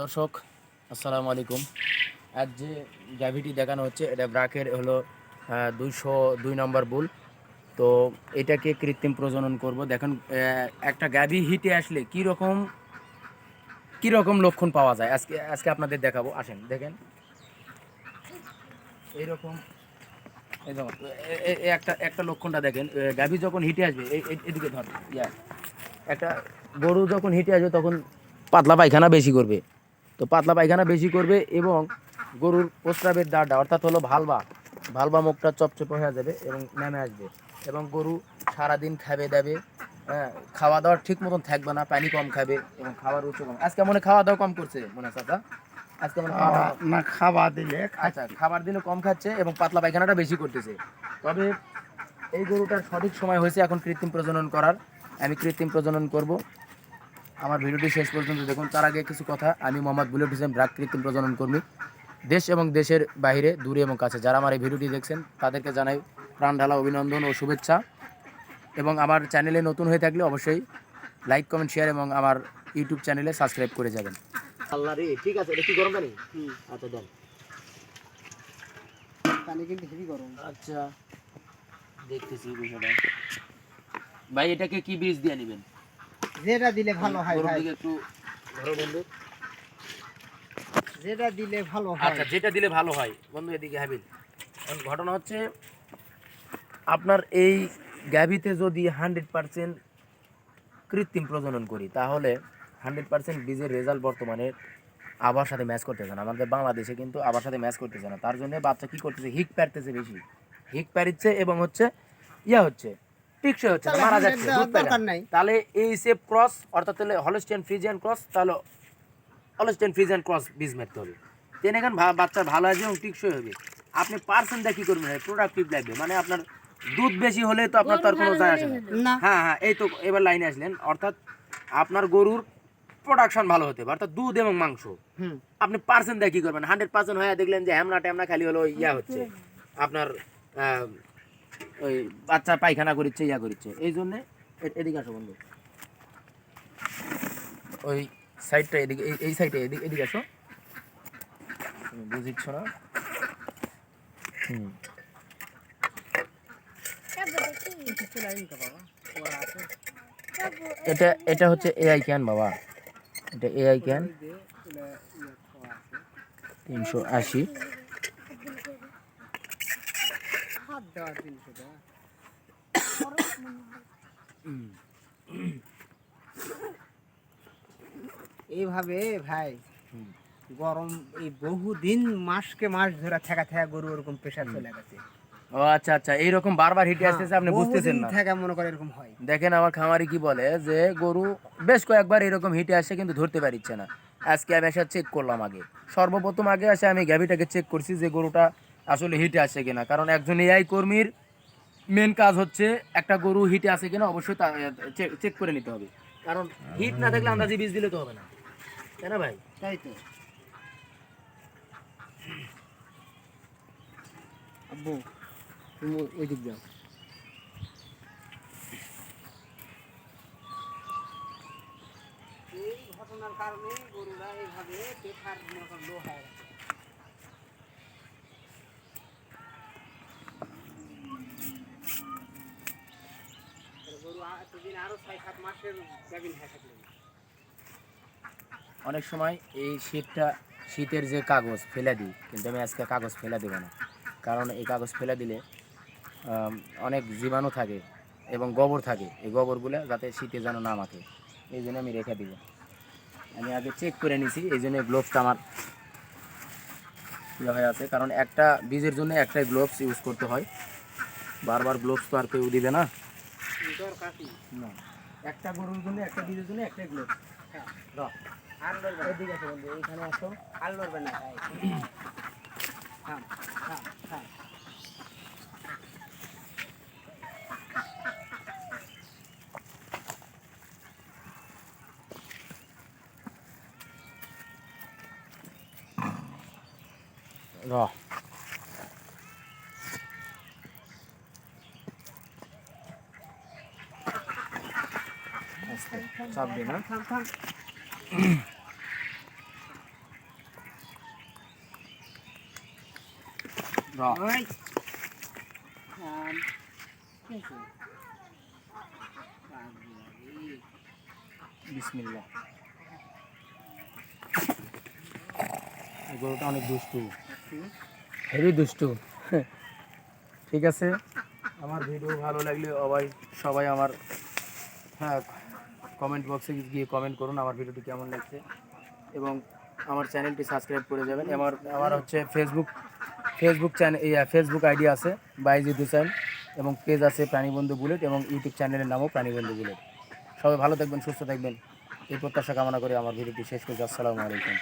দর্শক, আসসালামু আলাইকুম। আজ যে গ্যাভিটি দেখানো হচ্ছে, এটা ব্রাকের হলো দুইশো দুই নম্বর বুল। তো এটাকে কৃত্রিম প্রজনন করব। দেখেন একটা গ্যাভি হিটে আসলে কি রকম কি রকম লক্ষণ পাওয়া যায়? আজকে আজকে আপনাদের দেখাবো। আসেন, দেখেন। এইরকম একটা একটা লক্ষণটা দেখেন। গাভি যখন হিটে আসবে এদিকে ধর, ইয়া। একটা গরু যখন হিটে আসবে, তখন পাতলা পায়খানা বেশি করবে। তো পাতলা পায়খানা বেশি করবে এবং গরুর প্রস্রাবের দাঁড়টা অর্থাৎ হলো ভালবা ভালবা মুখটা চপচপে হয়ে যাবে এবং নেমে আসবে। এবং গরু সারাদিন খাবে দেবে হ্যাঁ খাওয়া দাওয়া ঠিক মতন থাকবে না পানি কম খাবে এবং খাবার রুচি কম। আজকে মনে খাওয়া দাওয়া কম করছে মনে চাচা আজকে মনে না খাওয়া দিলে আচ্ছা খাবার দিলে কম খাচ্ছে এবং পাতলা পায়খানাটা বেশি করতেছে। তবে এই গরুটার সঠিক সময় হয়েছে এখন কৃত্রিম প্রজনন করার। আমি কৃত্রিম প্রজনন করব। আমার ভিডিওটি শেষ পর্যন্ত দেখুন। তার আগে কিছু কথা। আমি মোহাম্মদ বুলেট হোসেন ব্রাক কৃত্রিম প্রজনন কর্মী। দেশ এবং দেশের বাইরে দূরে এবং কাছে যারা আমার এই ভিডিওটি দেখছেন তাদেরকে জানাই প্রাণ ঢালা অভিনন্দন ও শুভেচ্ছা। এবং আমার চ্যানেলে নতুন হয়ে থাকলে অবশ্যই লাইক কমেন্ট শেয়ার এবং আমার ইউটিউব চ্যানেলে সাবস্ক্রাইব করে যাবেন। আল্লাহ রে ঠিক আছে এটা কি গরম পানি? আচ্ছা দেন। পানি কিন্তু হেভি গরম। আচ্ছা দেখতেছি বিষয়টা। ভাই এটাকে কি বীজ দিয়ে নেবেন? যেটা দিলে ভালো হয় ভাই। দিকে একটু ধরো বন্ধু। যেটা দিলে ভালো হয়। আচ্ছা যেটা দিলে ভালো হয়। বন্ধু এদিকে হাবিল এখন ঘটনা হচ্ছে আপনার এই গ্যাভিতে যদি হান্ড্রেড পার্সেন্ট কৃত্রিম প্রজনন করি তাহলে হান্ড্রেড পার্সেন্ট বীজের রেজাল্ট বর্তমানে আবার সাথে ম্যাচ করতেছে না। আমাদের বাংলাদেশে কিন্তু আবার সাথে ম্যাচ করতেছে না। তার জন্য বাচ্চা কি করতেছে? হিক পারতেছে বেশি। হিক পারিচ্ছে এবং হচ্ছে ইয়া হচ্ছে। টিকসই হচ্ছে তাহলে মারা যাচ্ছে। তাহলে এই সেপ ক্রস অর্থাৎ হলে হলস্টেন ফ্রিজিয়ান ক্রস তাহলে হলস্টেন ফ্রিজিয়ান ক্রস বীজ মারতে হবে। তেন এখান বাচ্চা ভালো আছে এবং টিকসই হবে। আপনি পার্সেন্টটা কি করবেন? প্রোডাক্টিভ লাগবে মানে আপনার দুধ বেশি হলে তো আপনার তার কোনো যায় আসে না। হ্যাঁ হ্যাঁ এই তো এবার লাইনে আসলেন। অর্থাৎ আপনার গরুর প্রোডাকশন ভালো হতে হবে অর্থাৎ দুধ এবং মাংস। আপনি পার্সেন্ট দিয়ে কি করবেন? হান্ড্রেড পার্সেন্ট হয়ে দেখলেন যে হ্যামনা ট্যামনা খালি হলো ইয়া হচ্ছে। আপনার ওই বাচ্চা পায়খানা করিচ্ছে, ইয়া করিচ্ছে। এই জন্যে এদিকে আসো বন্ধু। ওই সাইডটা এদিকে এই- সাইডে এদিকে এদিকে আসো। তুমি বুঝিচ্ছ না? এটা এটা হচ্ছে এআই ক্যান বাবা। এটা এআই ক্যান তিনশো আশি। হাত দেওয়ার জিনিস এটা। এইভাবে ভাই গরম এই বহুদিন মাসকে মাস ধরে থাকা থাকা গরু ওরকম প্রেশার চলে গেছে। ও আচ্ছা আচ্ছা এইরকম বারবার হিটে আসতেছে আপনি বুঝতেছেন না। থাকা মনে করে এরকম হয়। দেখেন আমার খামারি কি বলে যে গরু বেশ কয়েকবার এরকম হিটে আসে কিন্তু ধরতে পারিচ্ছে না। আজকে আমি এসে চেক করলাম আগে। সর্বপ্রথম আগে আসে আমি গ্যাভিটাকে চেক করছি যে গরুটা আসলে হিটে আসে কিনা। কারণ একজন এআই কর্মীর মেন কাজ হচ্ছে একটা গরু হিটে আসে কিনা অবশ্যই চেক করে নিতে হবে। কারণ হিট না থাকলে আন্দাজে বীজ দিলে তো হবে না। তাই না ভাই? তাই তো। আব্বু তুমি ওই দিক যাও। এই ঘটনার কারণে গরুরা এইভাবে পেশার মতো লো হয়ে গেছে গরু আ- এতদিন আরও ছয় সাত মাসের গাভিন হয়ে থাকলেন অনেক সময় এই শীতটা, শীতের যে কাগজ ফেলে দিই, কিন্তু আমি আজকে কাগজ ফেলে দেবো না। কারণ এই কাগজ ফেলে দিলে অনেক জীবাণু থাকে এবং গোবর থাকে। এই গোবরগুলো যাতে শীতে যেন না মাখে। এই জন্য আমি রেখে দিব। আমি আগে চেক করে নিছি, এই জন্য গ্লোভসটা আমার ইয়ে হয়ে আছে। কারণ একটা বীজের জন্য একটাই গ্লোভস ইউজ করতে হয়। বারবার গ্লোভস তো আর কেউ দিবে না। দরকার কি না। একটা গরুর জন্য একটা বীজের জন্য একটাই গ্লোভস হ্যাঁ আর লড়বে এদিকে আসো বন্ধু এইখানে আসো। আর লড়বে না। ভাই থাম থাম থাম র চাপ দিন হ্যাঁ? গরুটা অনেক দুষ্টু। হেভি দুষ্টু। ঠিক আছে? আমার ভিডিও ভালো লাগলে সবাই সবাই আমার হ্যাঁ কমেন্ট বক্সে গিয়ে কমেন্ট করুন আমার ভিডিওটি কেমন লাগছে। এবং আমার চ্যানেলটি সাবস্ক্রাইব করে যাবেন। আমার আমার হচ্ছে Facebook Facebook channel Facebook ID আছে বাইজিদ হুসেন এবং পেজ আছে প্রাণীবন্ধু বুলেট এবং ইউটিউব চ্যানেলের নামও প্রাণীবন্ধু বুলেট সবাই ভালো থাকবেন, সুস্থ থাকবেন। এই প্রত্যাশা কামনা করে আমার ভিডিওটি শেষ করছি। আসসালামু আলাইকুম।